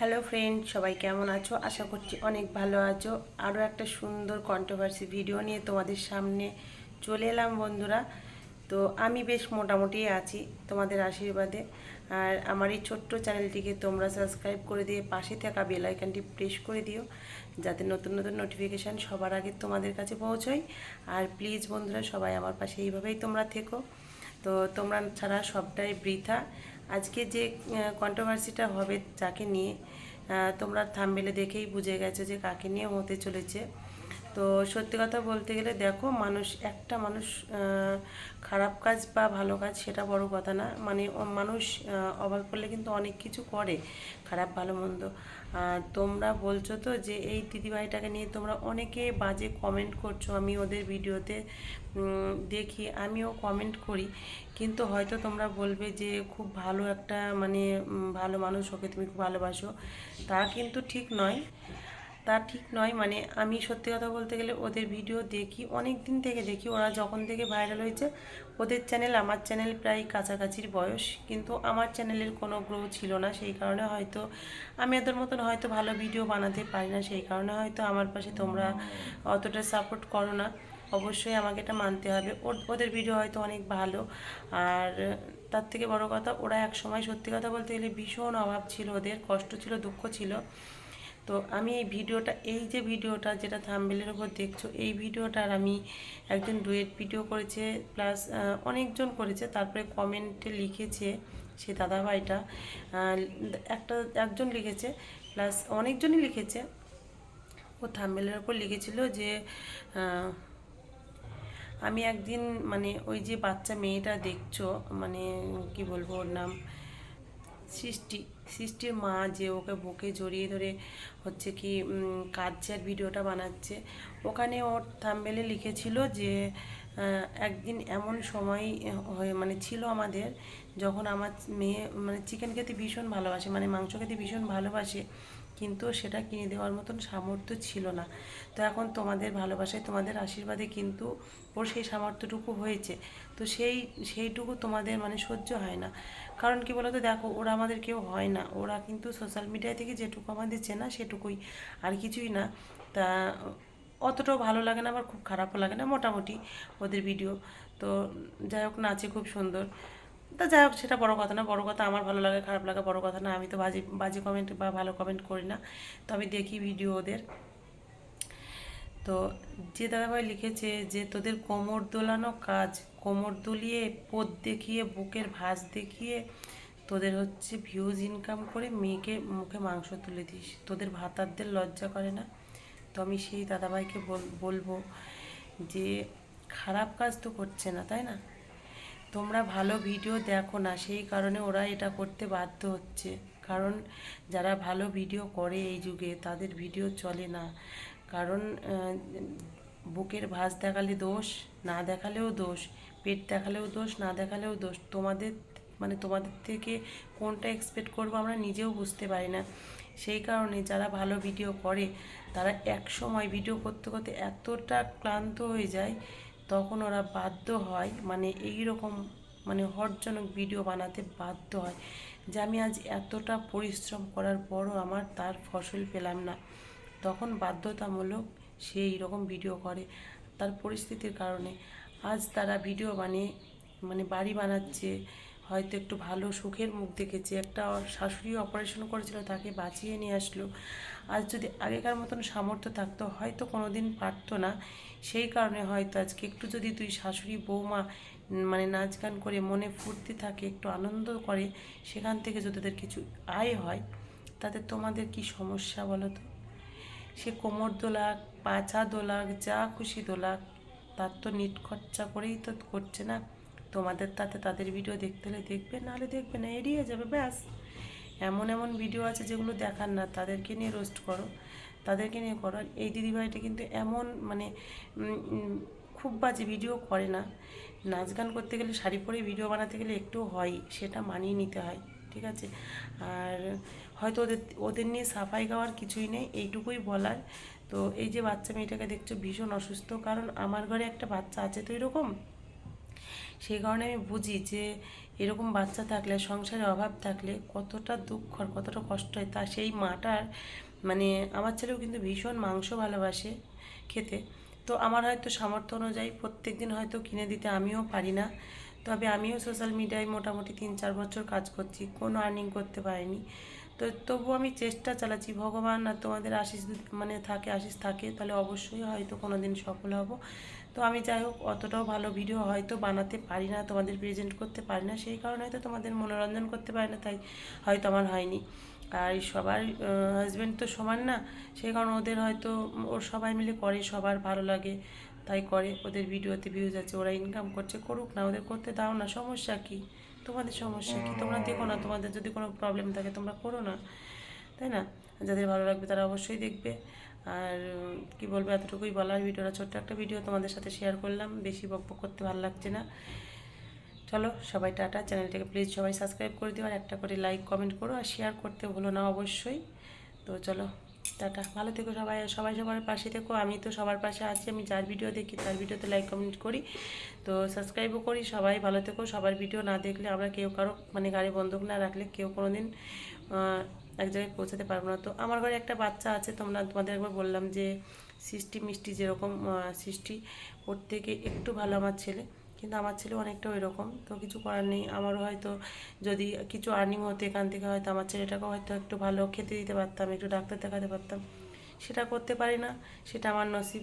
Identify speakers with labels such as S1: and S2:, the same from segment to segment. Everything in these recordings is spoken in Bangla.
S1: হ্যালো ফ্রেন্ড সবাই কেমন আছো? আশা করছি অনেক ভালো আছো। আরও একটা সুন্দর কন্ট্রোভার্সি ভিডিও নিয়ে তোমাদের সামনে চলে এলাম বন্ধুরা। তো আমি বেশ মোটামুটি আছি তোমাদের আশীর্বাদে। আর আমার এই ছোট্ট চ্যানেলটিকে তোমরা সাবস্ক্রাইব করে দিয়ে পাশে থাকা বেল আইকনটি প্রেস করে দিও, যাতে নতুন নতুন নোটিফিকেশান সবার আগে তোমাদের কাছে পৌঁছয়। আর প্লিজ বন্ধুরা, সবাই আমার পাশে এইভাবেই তোমরা থেকো। তো তোমরা ছাড়া সবটাই বৃথা। আজকে যে কন্ট্রোভার্সিটা হবে যাকে নিয়ে তোমরা থামবেলে দেখেই বুঝে গেছো যে কাকে নিয়ে হতে চলেছে। তো সত্যি কথা বলতে গেলে দেখো, মানুষ, একটা মানুষ খারাপ কাজ বা ভালো কাজ সেটা বড় কথা না। মানে মানুষ অভাব করলে কিন্তু অনেক কিছু করে, খারাপ, ভালো, মন্দ। আর তোমরা বলছো তো যে এই দিদিভাইটাকে নিয়ে তোমরা অনেকে বাজে কমেন্ট করছ, আমি ওদের ভিডিওতে দেখি, আমিও কমেন্ট করি। কিন্তু হয়তো তোমরা বলবে যে খুব ভালো একটা মানে ভালো মানুষ, ওকে তুমি খুব ভালোবাসো। তা কিন্তু ঠিক নয়। তা ঠিক নয়। মানে আমি সত্যি কথা বলতে গেলে ওদের ভিডিও দেখি অনেক দিন থেকে দেখি। ওরা যখন থেকে ভাইরাল হয়েছে, ওদের চ্যানেল আমার চ্যানেল প্রায় কাছাকাছির বয়স। কিন্তু আমার চ্যানেলের কোনো গ্রো ছিল না, সেই কারণে হয়তো আমি ওদের মতন হয়তো ভালো ভিডিও বানাতে পারি না। সেই কারণে হয়তো আমার পাশে তোমরা অতটা সাপোর্ট করো না। অবশ্যই আমাকে এটা মানতে হবে। ওদের ভিডিও হয়তো অনেক ভালো। আর তার থেকে বড় কথা, ওরা এক সময় সত্যি কথা বলতে গেলে ভীষণ অভাব ছিল ওদের। কষ্ট ছিল, দুঃখ ছিল। তো আমি এই ভিডিওটা, এই যে ভিডিওটা যেটা থাম্বেলের উপর দেখছ, এই ভিডিওটার আমি একজন ডুয়েট ভিডিও করেছে, প্লাস অনেকজন করেছে, তারপরে কমেন্টে লিখেছে সে দাদাভাইটা একটা, একজন লিখেছে, প্লাস অনেকজনই লিখেছে। ও থাম্বেলের উপর লিখেছিল যে আমি একদিন মানে ওই যে বাচ্চা মেয়েটা দেখছ মানে কি বলব ওর নাম? সৃষ্টি সৃষ্টির মা যে ওকে বুকে জড়িয়ে ধরে হচ্ছে কি কাজের ভিডিওটা বানাচ্ছে। ওখানে ওর থাম্বেলে লিখেছিল যে একদিন এমন সময় হয়ে মানে ছিল আমাদের, যখন আমার মেয়ে মানে চিকেন খেতে ভীষণ ভালোবাসে মানে মাংস খেতে ভীষণ ভালোবাসে কিন্তু সেটা কিনে দেওয়ার মতন সামর্থ্য ছিল না। তো এখন তোমাদের ভালোবাসায় তোমাদের আশীর্বাদে কিন্তু ওর সেই সামর্থ্যটুকু হয়েছে। তো সেই, সেইটুকু তোমাদের মানে সহ্য হয় না। কারণ কি বলতো, দেখো, ওরা আমাদের কেউ হয় না। ওরা কিন্তু সোশ্যাল মিডিয়া থেকে যেটুকু আমাদের চেনা সেটুকুই, আর কিছুই না। তা অতটাও ভালো লাগে না, আবার খুব খারাপও লাগে না, মোটামুটি ওদের ভিডিও তো যাই হোক, নাচে খুব সুন্দর। তা যাই হোক, সেটা বড় কথা না, বড় কথা আমার ভালো লাগে, খারাপ লাগে, বড় কথা না, আমি তো বাজে বাজে কমেন্ট বা ভালো কমেন্ট করি না, তো আমি দেখি ভিডিও ওদের। তো যে দাদাভাই লিখেছে যে, তোদের কোমর দোলানো কাজ, কোমর দুলিয়ে পোদ দেখিয়ে, বুকের ভাঁজ দেখিয়ে তোদের হচ্ছে ভিউজ ইনকাম করে মেয়েকে মুখে মাংস তুলে দিস। তোদের ভাতারদের লজ্জা করে না? তো আমি সেই দাদাভাইকে বল- বলব যে, খারাপ কাজ তো করছে না, তাই না? তোমরা ভালো ভিডিও দেখো না, সেই কারণে ওরা এটা করতে বাধ্য হচ্ছে। কারণ যারা ভালো ভিডিও করে এই যুগে, তাদের ভিডিও চলে না। কারণ বুকের ভাঁজ দেখালে দোষ, না দেখালেও দোষ, পেট দেখালেও দোষ, না দেখালেও দোষ। তোমাদের মানে তোমাদের থেকে কোনটা এক্সপেক্ট করব আমরা নিজেও বুঝতে পারি না। সেই কারণে যারা ভালো ভিডিও করে, তারা এক সময় ভিডিও করতে করতে এতটা ক্লান্ত হয়ে যায় তখন ওরা বাধ্য হয় মানে এই রকম মানে হটজনক ভিডিও বানাতে বাধ্য হয় যে আমি আজ এতটা পরিশ্রম করার পরও আমার তার ফসল পেলাম না। তখন বাধ্যতামূলক সে এইরকম ভিডিও করে তার পরিস্থিতির কারণে। আজ তারা ভিডিও বানিয়ে মানে বাড়ি বানাচ্ছে হয়তো একটু ভালো সুখের মুখ দেখেছে। একটা শাশুড়ি অপারেশন করেছিল, তাকে বাঁচিয়ে নিয়ে আসলো। আজ যদি আগেকার মতন সামর্থ্য থাকতো, হয়তো কোনো দিন পারতো না। সেই কারণে হয়তো আজকে একটু যদি তুই শাশুড়ি বৌমা মানে নাচ গান করে মনে ফুর্তি থাকে, একটু আনন্দ করে, সেখান থেকে যদি ওদের কিছু আয় হয়, তাতে তোমাদের কি সমস্যা বলো তো? সে কোমর দোলাক পাছা দোলাক, যা খুশি দোলাক, তার তো নিট খরচা করেই তো করছে না। তোমাদের তাতে তাদের ভিডিও দেখতে হলে দেখবে, নাহলে দেখবে না, এড়িয়ে যাবে, ব্যাস। এমন এমন ভিডিও আছে যেগুলো দেখার না, তাদেরকে নিয়ে রোস্ট করো, তাদেরকে নিয়ে করো। এই দিদিভাইটা কিন্তু এমন মানে খুব বাজে ভিডিও করে না। নাচ গান করতে গেলে, শাড়ি পরে ভিডিও বানাতে গেলে একটু হয়, সেটা মানিয়ে নিতে হয়, ঠিক আছে? আর হয়তো ওদের ওদের নিয়ে সাফাই গাওয়ার কিছুই নেই, এইটুকুই বলার। তো এই যে বাচ্চা মেয়েটাকে দেখছ ভীষণ অসুস্থ, কারণ আমার ঘরে একটা বাচ্চা আছে, তো এরকম? সেই কারণে আমি বুঝি যে এরকম বাচ্চা থাকলে, সংসারে অভাব থাকলে কতটা দুঃখ আর কতটা কষ্ট হয় তা সেই মাটার মানে আমার ছেলেও কিন্তু ভীষণ মাংস ভালোবাসে খেতে। তো আমার হয়তো সামর্থ্য অনুযায়ী প্রত্যেক দিন হয়তো কিনে দিতে আমিও পারি না। তবে আমিও সোশ্যাল মিডিয়ায় মোটামুটি তিন চার বছর কাজ করছি, কোনো আর্নিং করতে পারিনি। তো তবুও আমি চেষ্টা চালাচ্ছি, ভগবান আর তোমাদের আশিস মানে থাকে আশিস থাকে, তাহলে অবশ্যই হয়তো কোনো দিন সফল হব। তো আমি যাই হোক, অতটাও ভালো ভিডিও হয়তো বানাতে পারি না, তোমাদের প্রেজেন্ট করতে পারি না, সেই কারণে হয়তো তোমাদের মনোরঞ্জন করতে পারি না, তাই হয়তো আমার হয়নি। আর সবার হাজব্যান্ড তো সমান না, সেই কারণে ওদের হয়তো, ওর সবাই মিলে করে, সবার ভালো লাগে, তাই করে, ওদের ভিডিওতে ভিউজ আছে, ওরা ইনকাম করছে, করুক না, ওদের করতে দাও না, সমস্যা কি? তোমাদের সমস্যা কি? তোমরা দেখো না, তোমাদের যদি কোনো প্রবলেম থাকে, তোমরা করো না, তাই না? যাদের ভালো লাগবে তারা অবশ্যই দেখবে। আর কি বলব, এতটুকুই বলার ভিডিওটা। ছোট্ট একটা ভিডিও তোমাদের সাথে শেয়ার করলাম। বেশি বকবক করতে ভালো লাগছে না। চলো, সবাই টাটা। চ্যানেলটাকে প্লিজ সবাই সাবস্ক্রাইব করে দিও আর একটা করে লাইক কমেন্ট করো আর শেয়ার করতে ভুলো না অবশ্যই। তো চলো, টাটা। ভালো থেকো সবাই। সবাই সবার পাশে থেকো। আমি তো সবার পাশে আছি। আমি যার ভিডিও দেখি তার ভিডিওতে লাইক কমেন্ট করি। তো সাবস্ক্রাইবও করি। সবাই ভালো থেকো। সবার ভিডিও না দেখলে আমরা কেউ কারও মানে গাড়ি বন্ধক না রাখলে কেউ কোনো দিন এক জায়গায় পৌঁছাতে পারব না। তো আমার ঘরে একটা বাচ্চা আছে, তোমরা তোমাদের একবার বললাম যে সৃষ্টি মিষ্টি যেরকম সৃষ্টি ওর থেকে একটু ভালো আমার ছেলে, কিন্তু আমার ছেলে অনেকটা ওই রকম তো কিছু করার নেই। আমারও হয়তো যদি কিছু আর্নিং হতো এখান থেকে, হয়তো আমার ছেলেটাকে হয়তো একটু ভালো খেতে দিতে পারতাম, একটু ডাক্তার দেখাতে পারতাম। সেটা করতে পারি না, সেটা আমার নসিব,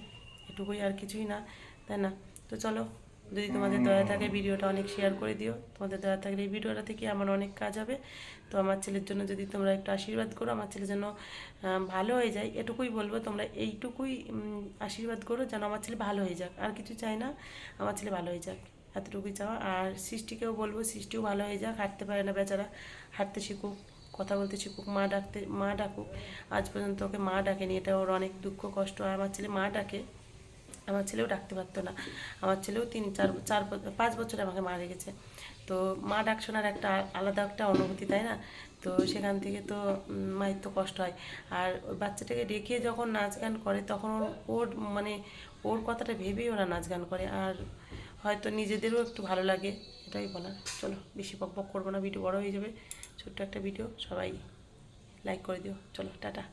S1: এটুকুই আর কিছুই না, তাই না? তো চলো যদি তোমাদের দয়া থাকে ভিডিওটা অনেক শেয়ার করে দিও। তোমাদের দয়া থাকলে এই ভিডিওটা থেকে আমার অনেক কাজ হবে? তো আমার ছেলের জন্য যদি তোমরা একটু আশীর্বাদ করো, আমার ছেলে যেন ভালো হয়ে যায়, এটুকুই বলব তোমরা এইটুকুই আশীর্বাদ করো যেন আমার ছেলে ভালো হয়ে যাক। আর কিছু চাই না, আমার ছেলে ভালো হয়ে যাক, এতটুকুই চাওয়া। আর সৃষ্টিকেও বলব, সৃষ্টিও ভালো হয়ে যাক, হাঁটতে পারে না বেচারা, হাঁটতে শিখুক, কথা বলতে শিখুক, মা ডাকতে, মা ডাকুক। আজ পর্যন্ত ওকে মা ডাকেনি, এটা ওর অনেক দুঃখ, কষ্ট। আর আমার ছেলে মা ডাকে আমার ছেলেও ডাকতে পারতো না। আমার ছেলেও তিন, চার চার পাঁচ বছরে আমাকে মা রেখেছে তো মা ডাক শোনার একটা আলাদা একটা অনুভূতি, তাই না? তো সেখান থেকে তো মায়ের তো কষ্ট হয়। আর বাচ্চাটাকে ডেকে যখন নাচ গান করে, তখন ওর মানে ওর কথাটা ভেবেই ওরা নাচ গান করে। আর হয়তো নিজেদেরও একটু ভালো লাগে, এটাই বলার। চলো, বেশি বক বক করব না, ভিডিও বড় হয়ে যাবে। ছোট্ট একটা ভিডিও, সবাই লাইক করে দিও। চলো, টাটা।